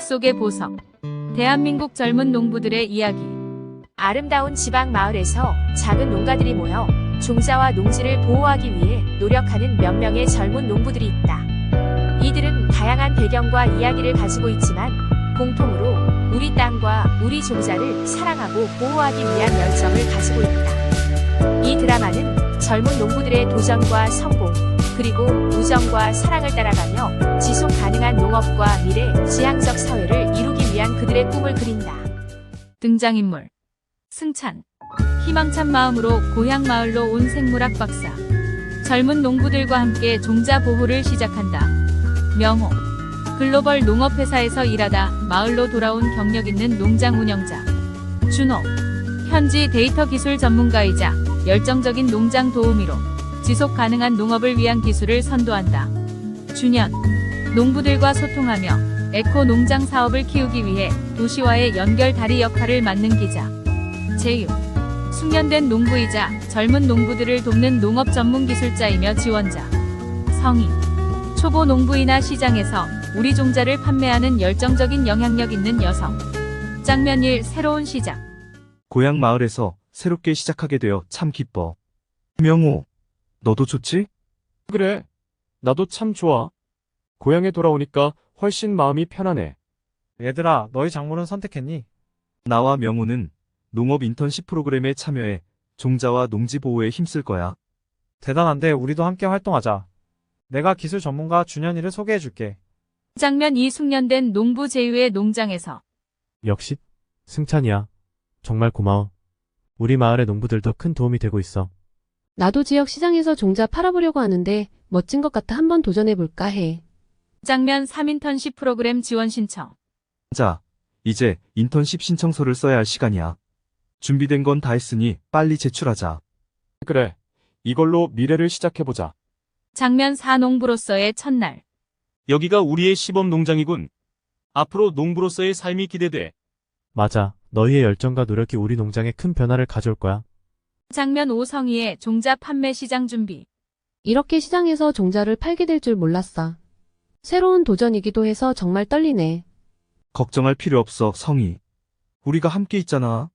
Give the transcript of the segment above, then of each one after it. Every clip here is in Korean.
속의 보석. 대한민국 젊은 농부들의 이야기. 아름다운 지방 마을에서 작은 농가들이 모여 종자와 농지를 보호하기 위해 노력하는 몇 명의 젊은 농부들이 있다. 이들은 다양한 배경과 이야기를 가지고 있지만 공통으로 우리 땅과 우리 종자를 사랑하고 보호하기 위한 열정을 가지고 있다. 이 드라마는 젊은 농부들의 도전과 성공, 그리고 우정과 사랑을 따라가며 지속 가능한 농업과 미래 지향적 사회를 이루기 위한 그들의 꿈을 그린다. 등장인물. 승찬. 희망찬 마음으로 고향 마을로 온 생물학 박사. 젊은 농부들과 함께 종자 보호를 시작한다. 명호. 글로벌 농업회사에서 일하다 마을로 돌아온 경력 있는 농장 운영자. 준호. 현지 데이터 기술 전문가이자 열정적인 농장 도우미로 지속 가능한 농업을 위한 기술을 선도한다. 준현. 농부들과 소통하며 에코 농장 사업을 키우기 위해 도시와의 연결 다리 역할을 맡는 기자. 제휴. 숙련된 농부이자 젊은 농부들을 돕는 농업 전문 기술자이며 지원자. 성희. 초보 농부이나 시장에서 우리 종자를 판매하는 열정적인 영향력 있는 여성. 1 새로운 시작. 고향 마을에서 새롭게 시작하게 되어 참 기뻐. 명호, 너도 좋지? 그래. 나도 참 좋아. 고향에 돌아오니까 훨씬 마음이 편하네. 얘들아, 너희 작물은 선택했니? 나와 명호는 농업 인턴십 프로그램에 참여해 종자와 농지 보호에 힘쓸 거야. 대단한데 우리도 함께 활동하자. 내가 기술 전문가 준현이를 소개해 줄게. 장면 2 숙련된 농부 제휴의 농장에서 역시 승찬이야. 정말 고마워. 우리 마을의 농부들도 큰 도움이 되고 있어. 나도 지역 시장에서 종자 팔아보려고 하는데 멋진 것 같아 한번 도전해볼까 해. 장면 3인턴십 프로그램 지원 신청. 자, 이제 인턴십 신청서를 써야 할 시간이야. 준비된 건 다 했으니 빨리 제출하자. 그래. 이걸로 미래를 시작해보자. 장면 4 농부로서의 첫날. 여기가 우리의 시범 농장이군. 앞으로 농부로서의 삶이 기대돼. 맞아. 너희의 열정과 노력이 우리 농장에 큰 변화를 가져올 거야. 장면 5 성희의 종자 판매 시장 준비. 이렇게 시장에서 종자를 팔게 될 줄 몰랐어. 새로운 도전이기도 해서 정말 떨리네. 걱정할 필요 없어, 성희. 우리가 함께 있잖아.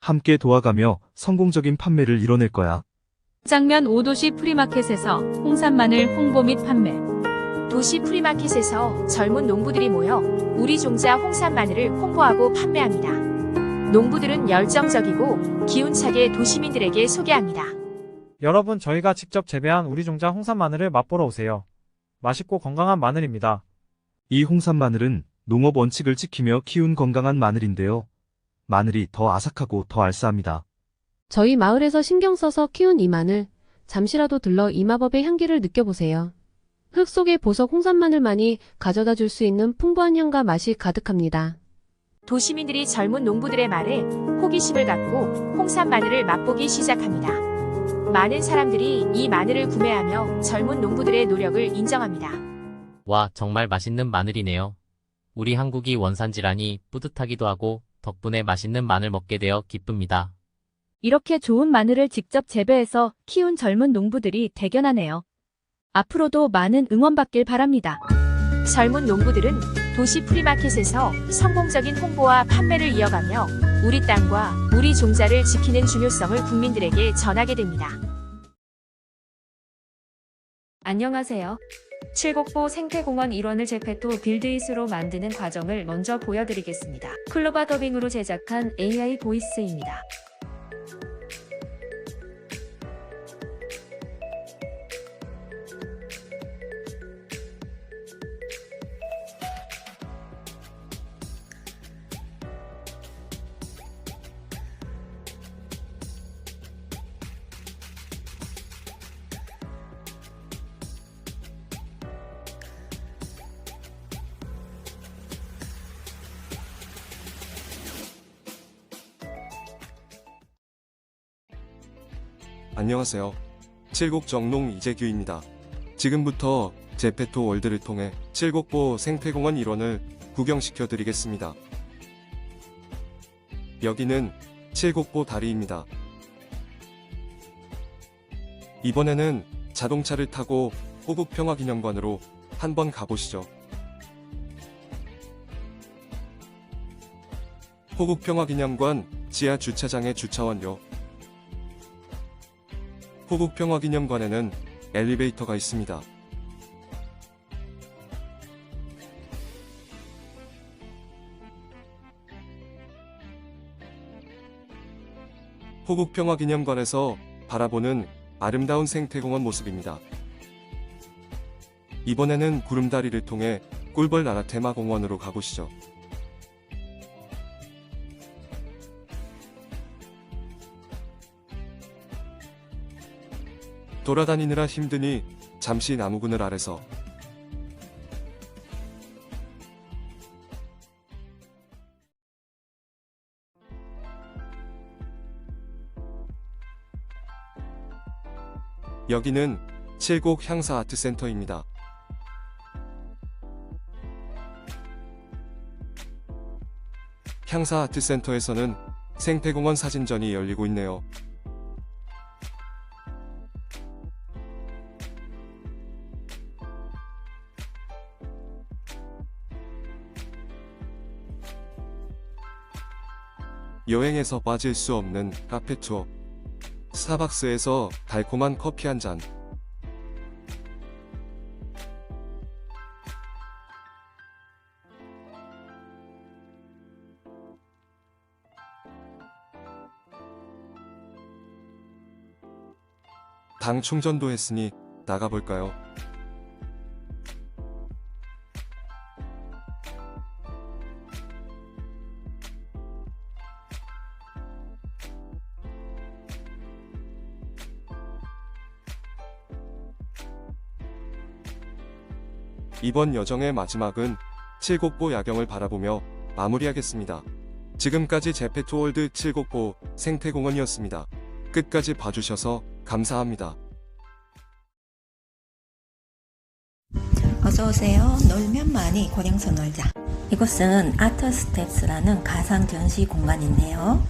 함께 도와가며 성공적인 판매를 이뤄낼 거야. 장면 5도시 프리마켓에서 홍산 마늘 홍보 및 판매. 도시 프리마켓에서 젊은 농부들이 모여 우리 종자 홍산 마늘을 홍보하고 판매합니다. 농부들은 열정적이고 기운차게 도시민들에게 소개합니다. 여러분, 저희가 직접 재배한 우리 종자 홍산 마늘을 맛보러 오세요. 맛있고 건강한 마늘입니다. 이 홍산 마늘은 농업 원칙을 지키며 키운 건강한 마늘인데요. 마늘이 더 아삭하고 더 알싸합니다. 저희 마을에서 신경 써서 키운 이 마늘, 잠시라도 들러 이마법의 향기를 느껴보세요. 흙 속의 보석 홍산 마늘만이 가져다 줄 수 있는 풍부한 향과 맛이 가득합니다. 도시민들이 젊은 농부들의 말에 호기심을 갖고 홍산 마늘을 맛보기 시작합니다. 많은 사람들이 이 마늘을 구매하며 젊은 농부들의 노력을 인정합니다. 와, 정말 맛있는 마늘이네요. 우리 한국이 원산지라니 뿌듯하기도 하고 덕분에 맛있는 마늘 먹게 되어 기쁩니다. 이렇게 좋은 마늘을 직접 재배해서 키운 젊은 농부들이 대견하네요. 앞으로도 많은 응원 받길 바랍니다. 젊은 농부들은 도시 프리마켓에서 성공적인 홍보와 판매를 이어가며 우리 땅과 우리 종자를 지키는 중요성을 국민들에게 전하게 됩니다. 안녕하세요. 칠곡보 생태공원 일원을 제페토 빌드잇으로 만드는 과정을 먼저 보여드리겠습니다. 클로바 더빙으로 제작한 AI 보이스입니다. 안녕하세요. 칠곡 정농 이재규입니다. 지금부터 제페토 월드를 통해 칠곡보 생태공원 일원을 구경시켜 드리겠습니다. 여기는 칠곡보 다리입니다. 이번에는 자동차를 타고 호국 평화기념관으로 한번 가보시죠. 호국평화기념관 지하 주차장의 주차 완료. 호국평화기념관에는 엘리베이터가 있습니다. 호국평화기념관에서 바라보는 아름다운 생태공원 모습입니다. 이번에는 구름다리를 통해 꿀벌 나라 테마공원으로 가보시죠. 돌아다니느라 힘드니 잠시 나무 그늘 아래서 여기는 칠곡 향사 아트센터입니다. 향사 아트센터에서는 생태공원 사진전이 열리고 있네요. 여행에서 빠질 수 없는 카페 투어. 스타벅스에서 달콤한 커피 한 잔. 당 충전도 했으니 나가볼까요? 이번 여정의 마지막은 칠곡보 야경을 바라보며 마무리하겠습니다. 지금까지 제페토월드 칠곡보 생태공원이었습니다. 끝까지 봐주셔서 감사합니다. 어서 오세요. 놀면 많이 고령서 놀자. 이곳은 아트 스텝스라는 가상 전시 공간인데요.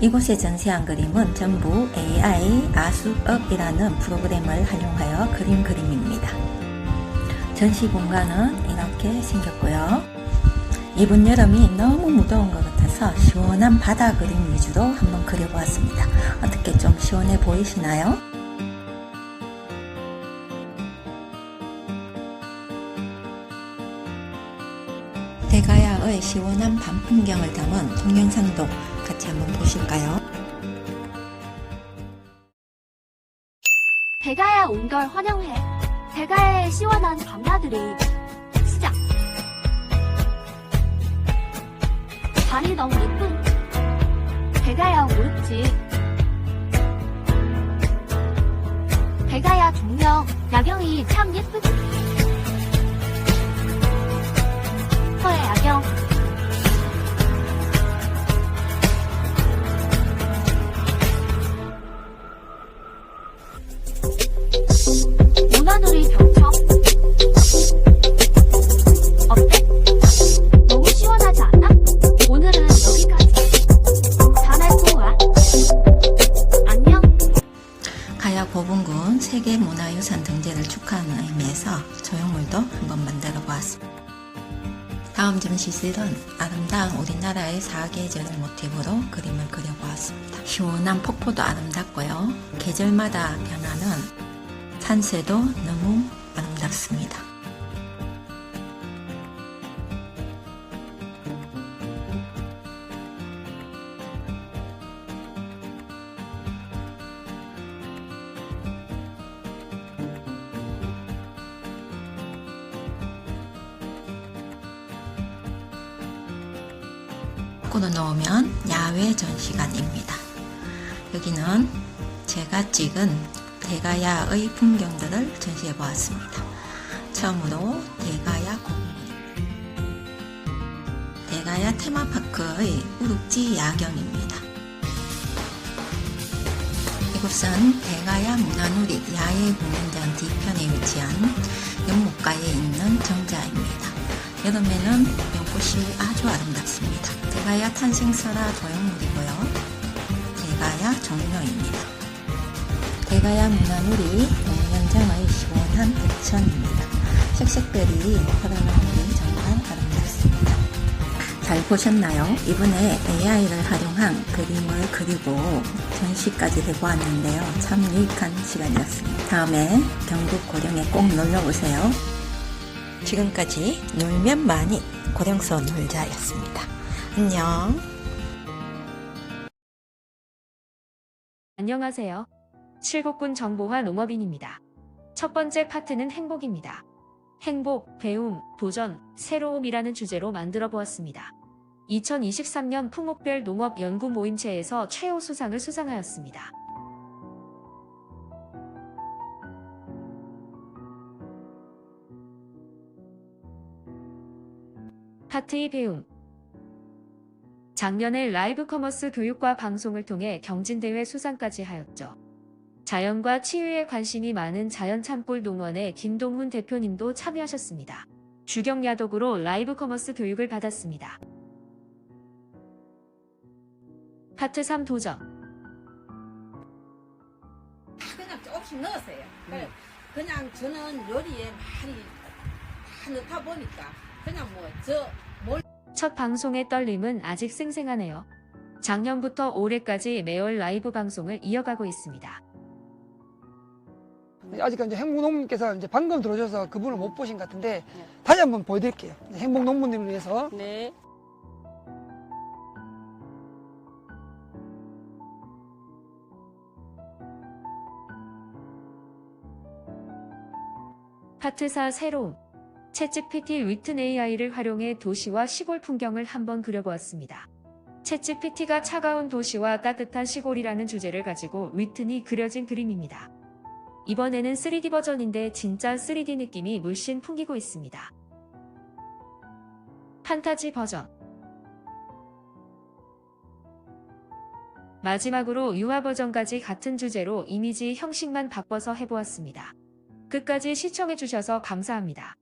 이곳에 전시한 그림은 전부 AI 아수업이라는 프로그램을 활용하여 그린 그림입니다. 전시 공간은 이렇게 생겼고요. 이번 여름이 너무 무더운 것 같아서 시원한 바다 그림 위주로 한번 그려보았습니다. 어떻게 좀 시원해 보이시나요? 대가야의 시원한 밤 풍경을 담은 동영상도 같이 한번 보실까요? 대가야 온 걸 환영해. 대가야의 시원한 밤나들이 시작. 달이 너무 예쁜. 대가야 모르지. 대가야 동명 야경이 참 예쁘지. 서해 야경. 모나누리 병청. 어때? 너무 시원하지 않아? 오늘은 여기까지. 다음에 또 와. 안녕. 가야 고분군 세계문화유산 등재를 축하하는 의미에서 조형물도 한번 만들어 보았습니다. 다음 전시실은 아름다운 우리나라의 사계절을 모티브로 그림을 그려보았습니다. 시원한 폭포도 아름답고요. 계절마다 변하는 산세도 너무 아름답습니다. 밖으로 놓으면 야외 전시관입니다. 여기는 제가 찍은 대가야의 풍경들을 전시해 보았습니다. 처음으로 대가야 공원 대가야 테마파크의 우룩지 야경입니다. 이곳은 대가야 문화누리 야외 공연장 뒤편에 위치한 연못가에 있는 정자입니다. 여름에는 연꽃이 아주 아름답습니다. 대가야 탄생설화 도형물이고요. 대가야 정묘입니다. 대가야 문화누리 공연장의 시원한 북천입니다. 색색별이 물이 정말 아름답습니다. 잘 보셨나요? 이번에 AI를 활용한 그림을 그리고 전시까지 해보았는데요. 참 유익한 시간이었습니다. 다음에 경북 고령에 꼭 놀러오세요. 지금까지 놀면 많이 고령서 놀자였습니다. 안녕. 안녕하세요. 칠곡군 정보화 농업인입니다. 첫 번째 파트는 행복입니다. 행복, 배움, 도전, 새로움이라는 주제로 만들어 보았습니다. 2023년 풍목별 농업 연구 모임체에서 최우 수상을 수상하였습니다. 파트 2 배움 작년에 라이브 커머스 교육과 방송을 통해 경진대회 수상까지 하였죠. 자연과 치유에 관심이 많은 자연찬골 농원의 김동훈 대표님도 참여하셨습니다. 주경야독으로 라이브 커머스 교육을 받았습니다. 파트 3 도전 그냥 조금씩 넣었어요. 그래, 그냥 저는 요리에 많이 다 넣다 보니까 그냥 뭐저 첫 방송의 떨림은 아직 생생하네요. 작년부터 올해까지 매월 라이브 방송을 이어가고 있습니다. 아직 이제 행복 농민께서 이제 방금 들어오셔서 그분을 못 보신 것 같은데 다시 한번 보여드릴게요. 행복 농민들을 위해서. 네. 파트 4 새로움 챗GPT 위튼 AI를 활용해 도시와 시골 풍경을 한번 그려보았습니다. 챗GPT가 차가운 도시와 따뜻한 시골이라는 주제를 가지고 위튼이 그려진 그림입니다. 이번에는 3D 버전인데 진짜 3D 느낌이 물씬 풍기고 있습니다. 판타지 버전 마지막으로 유화 버전까지 같은 주제로 이미지 형식만 바꿔서 해보았습니다. 끝까지 시청해주셔서 감사합니다.